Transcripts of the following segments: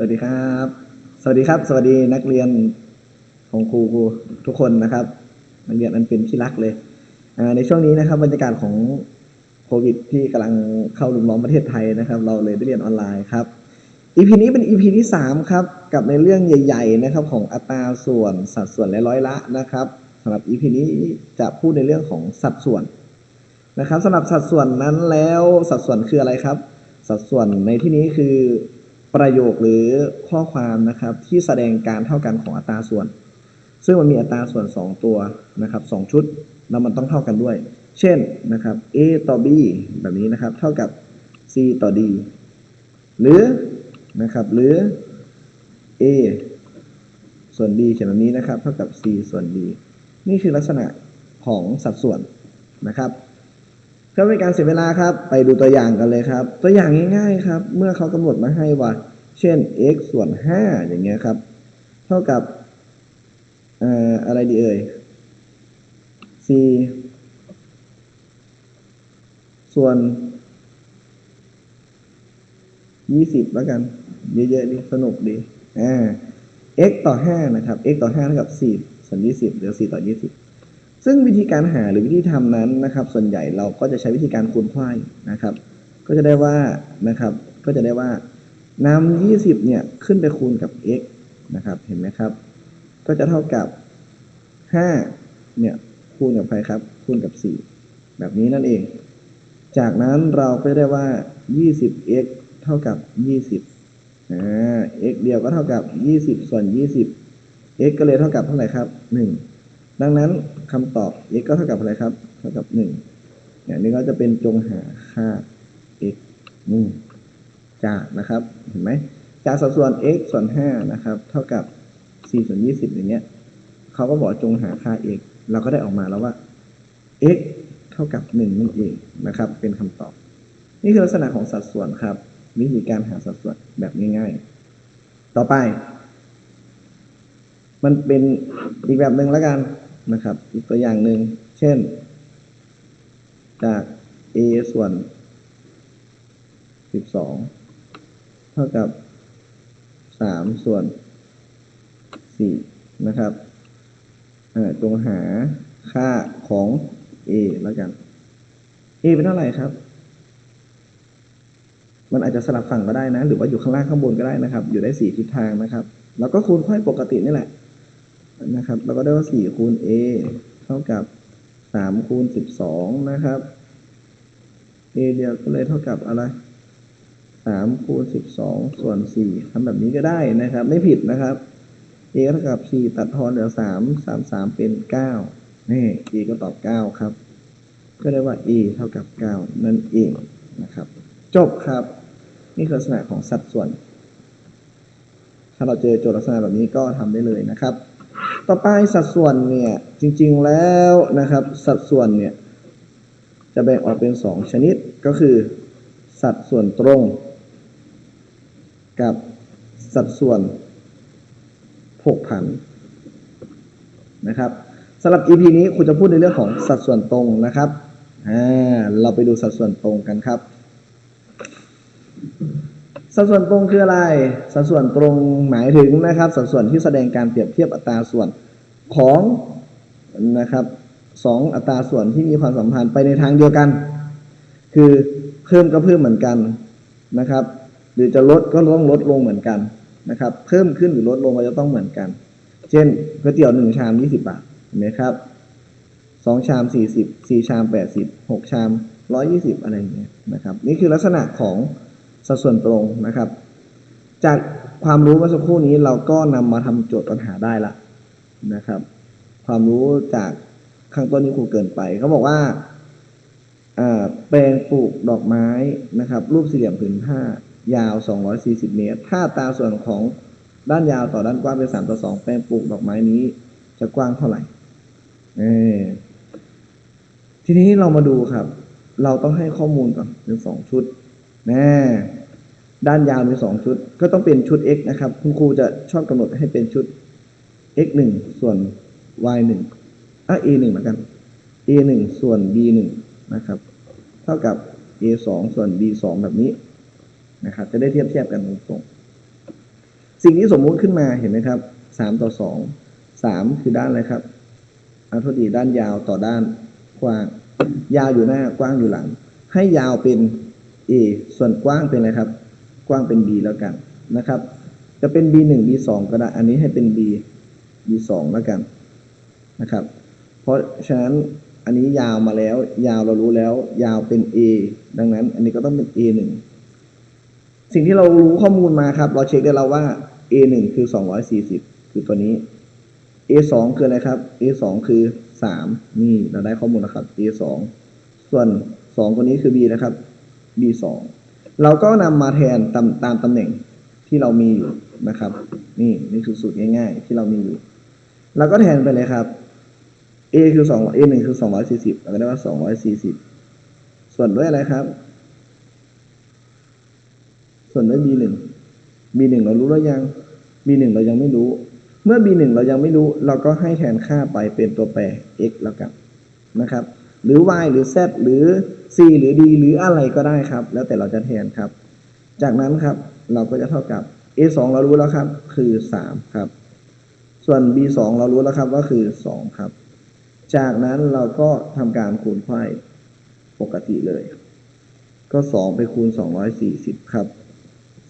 สวัสดีครับ สวัสดีครับ สวัสดีนักเรียนของครูครูทุกคนนะครับ นักเรียนอันเป็นที่รักเลย ในช่วงนี้นะครับบรรยากาศของโควิด ที่กำลังเข้าลุมล้อมประเทศไทยนะครับ เราเลยได้เรียนออนไลน์ครับ EP นี้เป็น EP ที่3ครับกับในเรื่องใหญ่ ๆ นะครับ ของอัตราส่วนสัดส่วนและร้อยละนะครับสำหรับ EP นี้จะพูดในเรื่องของสัดส่วนนะครับสำหรับสัดส่วนนั้นแล้วสัดส่วนคืออะไรครับ สัดส่วนในที่นี้คือ ประโยคหรือข้อความนะครับที่แสดงการเท่ากันของอัตราส่วน ซึ่งมันมีอัตราส่วน 2 ตัวนะครับสองชุดแล้วมันต้องเท่ากันด้วย เช่นนะครับ a ต่อ b แบบนี้นะครับ เท่ากับ c ต่อ d หรือนะครับหรือ a ส่วน b เขียนแบบนี้นะครับ เท่ากับ c ส่วน d นี่คือลักษณะของสัดส่วนนะครับ พื่อไม่ให้การเสียเวลาครับ ไปดูตัวอย่างกันเลยครับ ตัวอย่างง่ายๆครับ เมื่อเขากำหนดมาให้ว่า เช่น x ส่วน 5 อย่างเงี้ยครับ เท่ากับเอ่ออะไรดีเอ่ย c ส่วน 20แล้วกัน เยอะๆดีสนุกดีอ่า x ต่อ 5 นะครับ x ต่อ5เท่ากับ 4 ส่วน 20เหลือ 4 ต่อ 20 ซึ่งวิธีการหาหรือวิธีทำนั้นนะครับ ส่วนใหญ่เราก็จะใช้วิธีการคูณไขว้นะครับ ก็จะได้ว่านะครับ ก็จะได้ว่านำ20 เนี่ยขึ้นไปคูณกับ x นะครับ เห็นไหมครับ ก็จะเท่ากับ 5 เนี่ยคูณกับใครครับ คูณกับ 4 แบบนี้นั่นเอง จากนั้นเราก็ได้ว่า 20x เท่ากับ 20อ่า x เดียวก็เท่ากับ 20 ส่วน 20 x ก็เลยเท่ากับเท่าไหร่ครับ 1 ดังนั้นคำตอบ x ก็เท่ากับอะไรครับ เท่ากับ1อย่างนี้ก็จะเป็นจงหาค่า x นี่จากนะครับ เห็นไหม จากสัดส่วน x ส่วน 5 นะครับ เท่ากับ4ส่วน20 อย่างเงี้ยเขาก็บอกจงหาค่า x เราก็ได้ออกมาแล้วว่า x เท่ากับ 1 นั่นเองนะครับ เป็นคำตอบ นี่คือลักษณะของสัดส่วนครับ วิธีการหาสัดส่วนแบบง่ายๆ ต่อไป มันเป็นอีกแบบหนึ่งแล้วกัน นะครับ อีกตัวอย่างหนึ่ง เช่น จาก a ส่วน 12 เท่ากับ 3 ส่วน 4 นะครับจงหาค่าของ a แล้วกัน a เป็นเท่าไหร่ครับ มันอาจจะสลับฝั่งก็ได้นะ หรือว่าอยู่ข้างล่างข้างบนก็ได้นะครับ อยู่ได้สี่ทิศทางนะครับ แล้วก็คูณไขว้ปกตินี่แหละ นะครับแล้วก็ได้ว่าสี่คูณ a เท่ากับสามคูณสิบสองนะครับ a เดียวก็เลยเท่ากับอะไรสามคูณสิบสองส่วนสี่ทำแบบนี้ก็ได้นะครับ ไม่ผิดนะครับ a เท่ากับสี่ตัดทอนเหลือสามสามสามเป็นเก้านี่ a ก็ตอบเก้าครับ ก็ได้ว่า a เท่ากับเก้านั่นเองนะครับ จบครับ นี่คือลักษณะของสัดส่วน ถ้าเราเจอโจทย์ลักษณะแบบนี้ก็ทำได้เลยนะครับ ต่อไปสัดส่วนเนี่ยจริงๆแล้วนะครับ สัดส่วนเนี่ยจะแบ่งออกเป็น 2 ชนิดก็คือ สัดส่วนตรง กับสัดส่วนผกผันนะครับสำหรับ EP นี้คุณจะพูดในเรื่องของสัดส่วนตรงนะครับอ่าเราไปดูสัดส่วนตรงกันครับ สัดส่วนตรงคืออะไร สัดส่วนตรงหมายถึงนะครับ สัดส่วนที่แสดงการเปรียบเทียบอัตราส่วนของนะครับสองอัตราส่วนที่มีความสัมพันธ์ไปในทางเดียวกัน คือเพิ่มก็เพิ่มเหมือนกันนะครับ หรือจะลดก็ต้องลดลงเหมือนกันนะครับ เพิ่มขึ้นหรือลดลงก็จะต้องเหมือนกัน เช่นก๋วยเตี๋ยวหนึ่งชามยี่สิบบาทเห็นไหมครับสองชามสี่สิบสี่ชามแปดสิบหกชามร้อยี่สิบอะไรอย่างเงี้ยนะครับ นี่คือลักษณะของ สัดส่วนตรงนะครับ จากความรู้เมื่อสักครู่นี้เราก็นำมาทำโจทย์ปัญหาได้ละนะครับ ความรู้จากข้างต้นนี้ครูเกินไปเขาบอกว่าแปลงปลูกดอกไม้นะครับ รูปสี่เหลี่ยมผืนผ้ายาว 240 เมตร ถ้าตาส่วนของด้านยาวต่อด้านกว้างเป็น 3 ต่อ 2 แปลงปลูกดอกไม้นี้จะกว้างเท่าไหร่เออทีนี้เรามาดูครับ เราต้องให้ข้อมูลก่อนเป็นสองชุด แน่ด้านยาวมีสองชุด ก็ต้องเป็นชุด x นะครับ คุณครูจะชอบกำหนดให้เป็นชุด x หนึ่งส่วน y หนึ่งอะ a หนึ่งเหมือนกัน a หนึ่งส่วน b หนึ่งนะครับ เท่ากับ a สองส่วน b สองแบบนี้นะครับ จะได้เทียบเทียบกันตรงๆ สิ่งที่สมมุติขึ้นมาเห็นไหมครับสามต่อสองสามคือด้านอะไรครับอาโทษดีด้านยาวต่อด้านกว้าง ยาวอยู่หน้ากว้างอยู่หลัง ให้ยาวเป็น A ส่วนกว้างเป็นอะไรครับ กว้างเป็น B แล้วกันนะครับ จะเป็น B หนึ่ง B สองก็ได้ อันนี้ให้เป็น B B สองแล้วกันนะครับ เพราะฉะนั้นอันนี้ยาวมาแล้ว ยาวเรารู้แล้ว ยาวเป็น A ดังนั้น อันนี้ก็ต้องเป็น A หนึ่งสิ่งที่เรารู้ข้อมูลมาครับ เราเช็คได้แล้วว่า A หนึ่งคือสองร้อยสี่สิบคือตัวนี้ A สองคืออะไรครับ A สองคือสามนี่เราได้ข้อมูลนะครับ A สองส่วนสองคนนี้คือ B นะครับ B สองเราก็นำมาแทนตามตามตำแหน่งที่เรามีอยู่นะครับ นี่นี่คือสูตรง่ายๆ ที่เรามีอยู่ เราก็แทนไปเลยครับ A คือสอง A หนึ่งคือสองร้อยสี่สิบเราก็ได้ว่าสองร้อยสี่สิบส่วนด้วยอะไรครับ ส่วนด้วย B หนึ่ง B หนึ่งเรารู้แล้วยัง B หนึ่งเรายังไม่รู้ เมื่อ B หนึ่งเรายังไม่รู้ เราก็ให้แทนค่าไปเป็นตัวแปร x แล้วกันนะครับ หรือ y หรือ z หรือ c หรือ d หรืออะไรก็ได้ครับ แล้วแต่เราจะแทนครับ จากนั้นครับเราก็จะเท่ากับ a สองเรารู้แล้วครับ คือสามครับ ส่วน b สองเรารู้แล้วครับว่าคือสองครับ จากนั้นเราก็ทำการคูณไขว้ปกติเลย ก็สองไปคูณสองร้อยสี่สิบครับ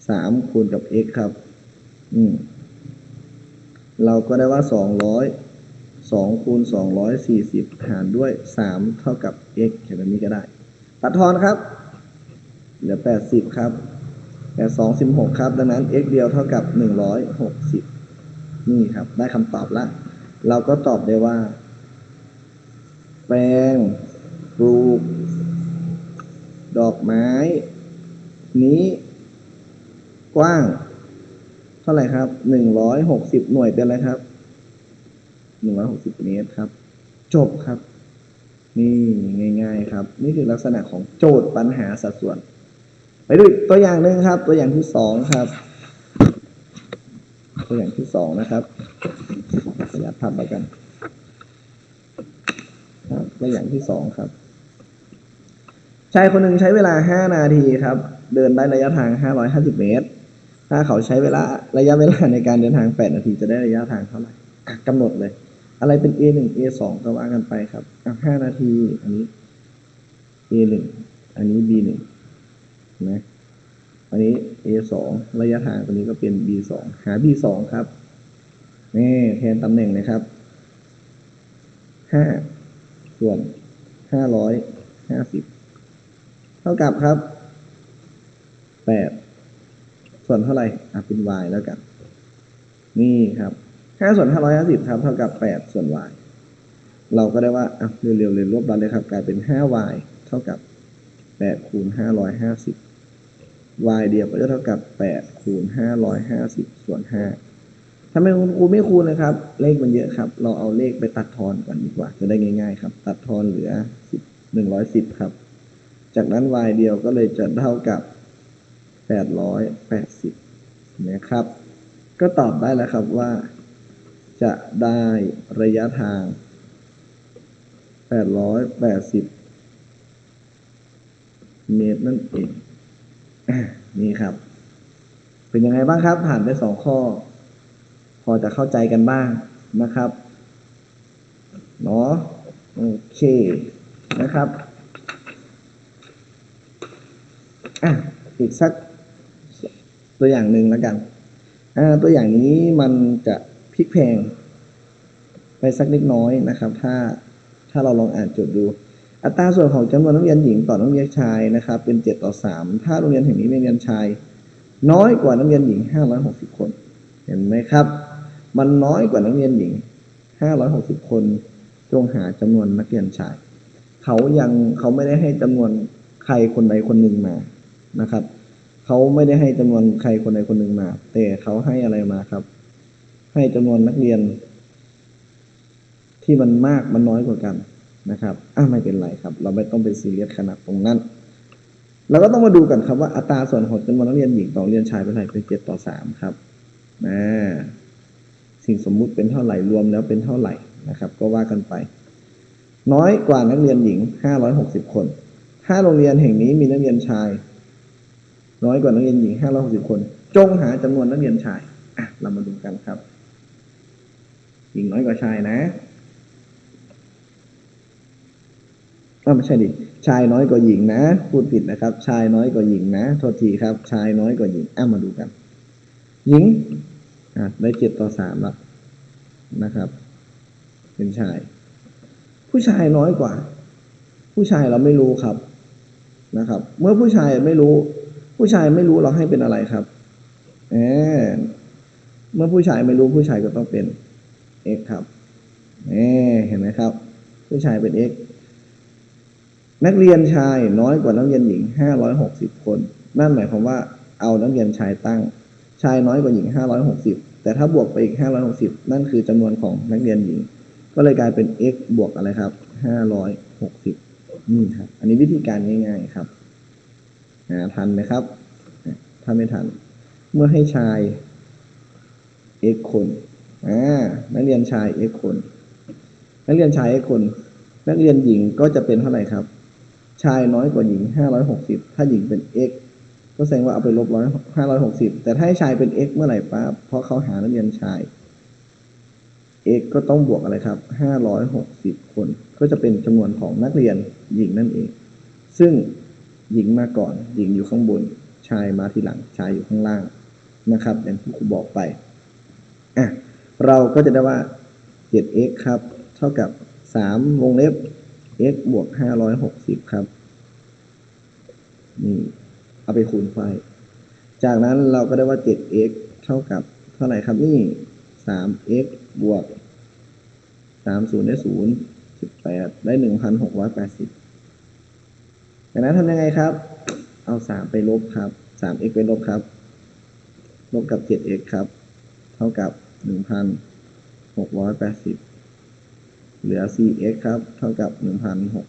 สามคูณกับ x ครับ อืมเราก็ได้ว่าส องร้อยสองคูณสองร้อยสี่สิบหารด้วยสามเท่ากับ x เขียนแบบนี้ก็ได้ ตัดทอนครับ เหลือแปดสิบครับแปดสองสิบหกครับ ดังนั้น x เดียวเท่ากับหนึ่งร้อยหกสิบนี่ครับ ได้คำตอบละ เราก็ตอบได้ว่า แปลงปลูก ดอกไม้ นี้ กว้าง เท่าไหร่ครับหนึ่งร้อยหกสิบหน่วยเป็นอะไรครับ หนึ่งร้อยหกสิบเมตรครับ จบครับ นี่ง่าย ๆ ครับ นี่คือลักษณะของโจทย์ปัญหาสัดส่วน ไปดูตัวอย่างหนึ่งครับ ตัวอย่างที่สองครับ ตัวอย่างที่สองนะครับขออนุญาพับแล้วกันครับตัวอย่างที่สองครับชายคนหนึ่งใช้เวลา5นาทีครับ เดินได้ระยะทาง550เมตร ถ้าเขาใช้เวลาระยะเวลาในการเดินทาง8นาทีจะได้ระยะทางเท่าไหร่กำหนดเลย อะไรเป็น A 1 A 2ก็ว่ากันไปครับอะ5นาที อันนี้ A 1อันนี้ B 1นะ อันนี้ A 2ระยะทางตัวนี้ก็เป็น B 2หา B 2ครับ นี่แทนตำแหน่งเลยครับ5ส่วน550เท่ากับครับแปดส่วนเท่าไหร่อะเป็น y แล้วกัน นี่ครับ ห้าส่วนห้าร้อยห้าสิบครับเท่ากับแปดส่วน y เราก็ได้ว่าอะเร็วๆเลยลบเราเลยครับ กลายเป็นห้า y เท่ากับแปดคูณห้าร้อยห้าสิบ y เดียวก็จะเท่ากับแปดคูณห้าร้อยห้าสิบส่วนห้าทำไมคุณครูไม่คูณนะครับ เลขมันเยอะครับ เราเอาเลขไปตัดทอนก่อนดีกว่า จะได้ง่าย ๆ ครับ ตัดทอนเหลือสิบหนึ่งร้อยสิบครับ จากนั้น y เดียวก็เลยจะเท่ากับ 880นะครับ ก็ตอบได้แล้วครับว่า จะได้ระยะทาง 880 เมตรนั่นเอง นี่ครับ เป็นยังไงบ้างครับ ผ่านไปสองข้อ พอจะเข้าใจกันบ้างนะครับ เนาะโอเคนะครับ อะ อีกสักตัวอย่างหนึ่งแล้วกัน อ่า ตัวอย่างนี้มันจะ ลิกแพลง ไปสักเล็กน้อยนะครับ ถ้าถ้าเราลองอ่านโจทย์ดู อัตราส่วนของจำนวนนักเรียนหญิงต่อนักเรียนชายนะครับ เป็นเจ็ดต่อสามถ้าโรงเรียนแห่งนี้มีนักเรียนชาย น้อยกว่านักเรียนหญิงห้าร้อยหกสิบคน เห็นไหมครับ มันน้อยกว่านักเรียนหญิงห้าร้อยหกสิบคนจงหาจำนวนนักเรียนชาย เขายังเขาไม่ได้ให้จำนวนใครคนใดคนหนึ่งมานะครับ เขาไม่ได้ให้จำนวนใครคนใดคนหนึ่งมา แต่เขาให้อะไรมาครับ ให้จำนวนนักเรียน ที่มันมากมันน้อยกว่ากันนะครับอะไม่เป็นไรครับ เราไม่ต้องไปซีเรียสขนาดตรงนั้นเราก็ต้องมาดูกันครับว่าอัตราส่วนของจำนวนนักเรียนหญิงต่อเรียนชายเป็นเท่าไหร่เป็นเจ็ดต่อสามครับนะสิ่งสมมุติเป็นเท่าไหร่รวมแล้วเป็นเท่าไหร่นะครับ ก็ว่ากันไป น้อยกว่านักเรียนหญิงห้าร้อยหกสิบคน ถ้าโรงเรียนแห่งนี้มีนักเรียนชาย น้อยกว่านักเรียนหญิงห้าร้อยหกสิบคน จงหาจำนวนนักเรียนชายอะเรามาดูกันครับ หญิงน้อยกว่าชายนะก็ไม่ใช่ดิชายน้อยกว่าหญิงนะ พูดผิดนะครับ ชายน้อยกว่าหญิงนะ โทษทีครับ ชายน้อยกว่าหญิงอะมาดูกัน หญิงอะได้เจ็ดต่อสามแล้วนะครับ เป็นชาย ผู้ชายน้อยกว่า ผู้ชายเราไม่รู้ครับนะครับ เมื่อผู้ชายไม่รู้ ผู้ชายไม่รู้เราให้เป็นอะไรครับเออเมื่อผู้ชายไม่รู้ผู้ชายก็ต้องเป็น x ครับเอเห็นไหมครับ ผู้ชายเป็น x นักเรียนชายน้อยกว่านักเรียนหญิง 560 คน นั่นหมายความว่าเอานักเรียนชายตั้ง ชายน้อยกว่าหญิง 560 แต่ถ้าบวกไปอีก 560 นั่นคือจำนวนของนักเรียนหญิง ก็เลยกลายเป็น x บวกอะไรครับ 560นี่ครับ อันนี้วิธีการง่ายๆครับทันไหมครับ ถ้าไม่ทัน เมื่อให้ชาย x คน อ่านักเรียนชาย x คน นักเรียนชาย x คน นักเรียนหญิงก็จะเป็นเท่าไหร่ครับ ชายน้อยกว่าหญิง 560 ถ้าหญิงเป็น x ก็แสดงว่าเอาไปลบร้อยห้าร้อยหกสิบแต่ถ้าชายเป็น x เมื่อไหร่ป้าบเพราะเขาหานักเรียนชาย x ก็ต้องบวกอะไรครับห้าร้อยหกสิบคน ก็จะเป็นจำนวนของนักเรียนหญิงนั่นเอง ซึ่งหญิงมาก่อน หญิงอยู่ข้างบน ชายมาทีหลัง ชายอยู่ข้างล่างนะครับ อย่างที่ครูบอกไปอะ เราก็จะได้ว่า 7x ครับ เท่ากับ 3 วงเล็บ x บวก 560 ครับ นี่ เอาไปคูณไฟจากนั้นเราก็ได้ว่า 7x เท่ากับเท่าไหร่ครับนี่ 3x บวก 30 ได้ 0 18 ได้ 1,680จากนั้นทำยังไงครับ เอา 3 ไปลบครับ 3x ไปลบครับ ลบกับ 7x ครับ เท่ากับ 1,680เหลือ 4x ครับ เท่ากับ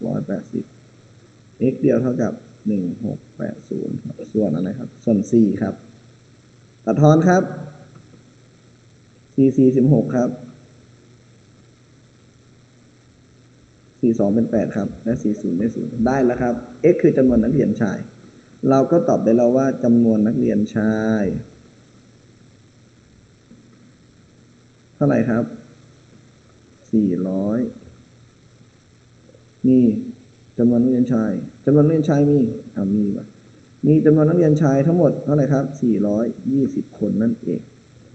1,680 x เดียวเท่ากับ1680ครับส่วนอะไรครับ ส่วน4ครับ ตัดทอนครับ4 4 16ครับ4 2เป็น8ครับ และ4 0ได้0ได้แล้วครับ x คือจำนวนนักเรียนชาย เราก็ตอบได้แล้วว่าจำนวนนักเรียนชาย ท่าไหร่ครับ400นี่จำนวนนักเรียนชายจำนวนนักเรียนชายมีอ่ามีวะมีจำนวนนักเรียนชายทั้งหมดเท่าไหร่ครับ420คนนั่นเอง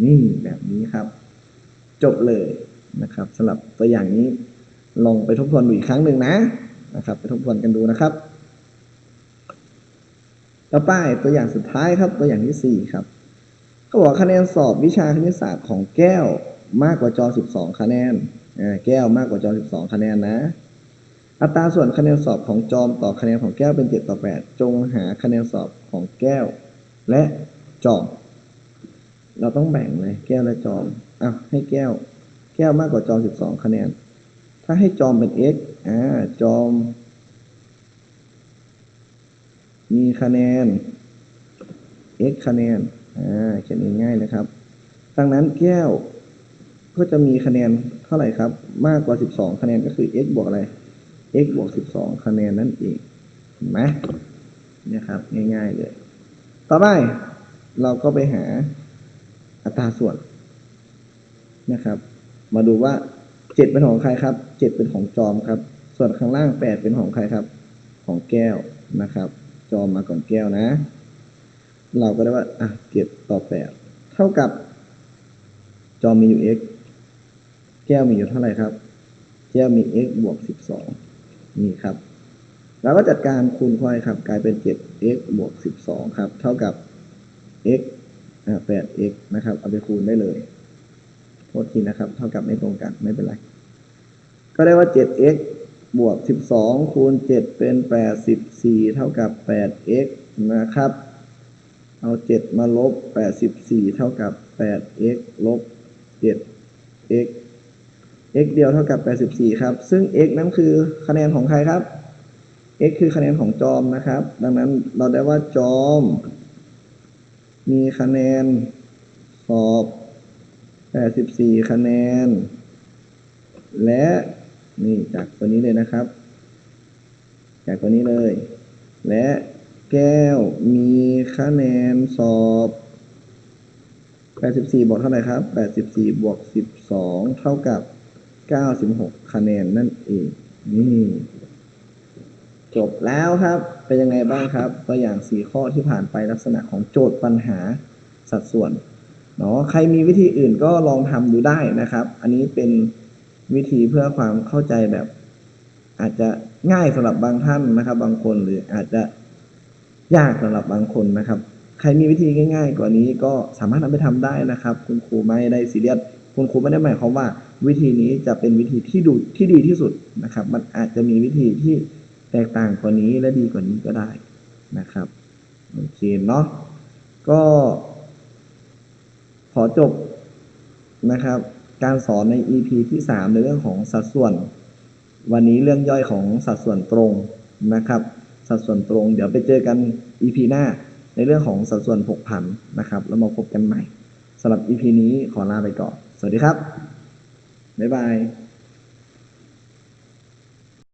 นี่แบบนี้ครับ จบเลยนะครับสำหรับตัวอย่างนี้ ลองไปทบทวนดูอีกครั้งหนึ่งนะนะครับ ไปทบทวนกันดูนะครับ ต่อไปตัวอย่างสุดท้ายครับ ตัวอย่างที่สี่ครับเขาบอกคะแนนสอบวิชาคณิตศาสตร์ของแก้ว มากกว่าจอ 12 คะแนนแก้วมากกว่าจอ 12 คะแนนนะ อัตราส่วนคะแนนสอบของจอมต่อคะแนนของแก้วเป็น 7 ต่อ 8 จงหาคะแนนสอบของแก้ว และจอม เราต้องแบ่งเลยแก้วและจอมอะให้แก้ว แก้วมากกว่าจอม 12 คะแนน ถ้าให้จอมเป็น x อ่าจอม มีคะแนน x คะแนนอ่าเขียนง่ายๆเลยครับ ดังนั้นแก้ว ก็จะมีคะแนนเท่าไหร่ครับ มากกว่า 12 คะแนนก็คือ x บวกอะไร x บวก 12 คะแนนนั่นเองเห็นไหมเนี่ยครับ ง่ายๆเลย ต่อไปเราก็ไปหาอัตราส่วนนะครับ มาดูว่า 7 เป็นของใครครับ 7 เป็นของจอมครับ ส่วนข้างล่าง 8 เป็นของใครครับ ของแก้วนะครับ จอมมาก่อนแก้วนะ เราก็ได้ว่าอะ7ต่อ 8 เท่ากับจอมมีอยู่ x แก้วมีอยู่เท่าไหร่ครับ แก้วมี x บวก 12 นี่ครับ เราก็จัดการคูณค่อยครับ กลายเป็น 7x บวก 12 ครับ เท่ากับ x อ่า 8x นะครับ เอาไปคูณได้เลยโทษทีนะครับ เท่ากับไม่ตรงกันไม่เป็นไร ก็ได้ว่า 7x บวก 12 คูณ 7 เป็น 84 เท่ากับ 8x นะครับ เอา 7 มาลบ 84 เท่ากับ 8x ลบ 7x x เดียวเท่ากับ 84 ครับ ซึ่ง x นั้นคือคะแนนของใครครับ x คือคะแนนของจอมนะครับ ดังนั้นเราได้ว่าจอม มีคะแนนสอบ 84 คะแนน และนี่จากตัวนี้เลยนะครับ จากตัวนี้เลย และแก้วมีคะแนนสอบ 84 บวกเท่าไหร่ครับ 84 บวก 12 เท่ากับ 96 คะแนนนั่นเอง นี่ จบแล้วครับ เป็นยังไงบ้างครับ ตัวอย่าง 4 ข้อที่ผ่านไปลักษณะของโจทย์ปัญหาสัดส่วนเนาะใครมีวิธีอื่นก็ลองทำดูได้นะครับ อันนี้เป็นวิธีเพื่อความเข้าใจแบบ อาจจะง่ายสำหรับบางท่านนะครับ บางคนหรืออาจจะยากสำหรับบางคนนะครับ ใครมีวิธีง่าย ๆ กว่านี้ก็สามารถนำไปทำได้นะครับ คุณครูไม่ได้ซีเรียสคุณครูไม่ได้หมายความว่า วิธีนี้จะเป็นวิธีที่ดูที่ดีที่สุดนะครับ มันอาจจะมีวิธีที่แตกต่างกว่านี้และดีกว่านี้ก็ได้นะครับโอเคเนาะก็ขอจบนะครับ การสอนใน EP ที่ 3 ในเรื่องของสัดส่วน วันนี้เรื่องย่อยของสัดส่วนตรงนะครับ สัดส่วนตรง เดี๋ยวไปเจอกัน EP หน้าในเรื่องของสัดส่วนผกผันนะครับ แล้วมาพบกันใหม่สำหรับ EP นี้ขอลาไปก่อน สวัสดีครับ บ๊ายบาย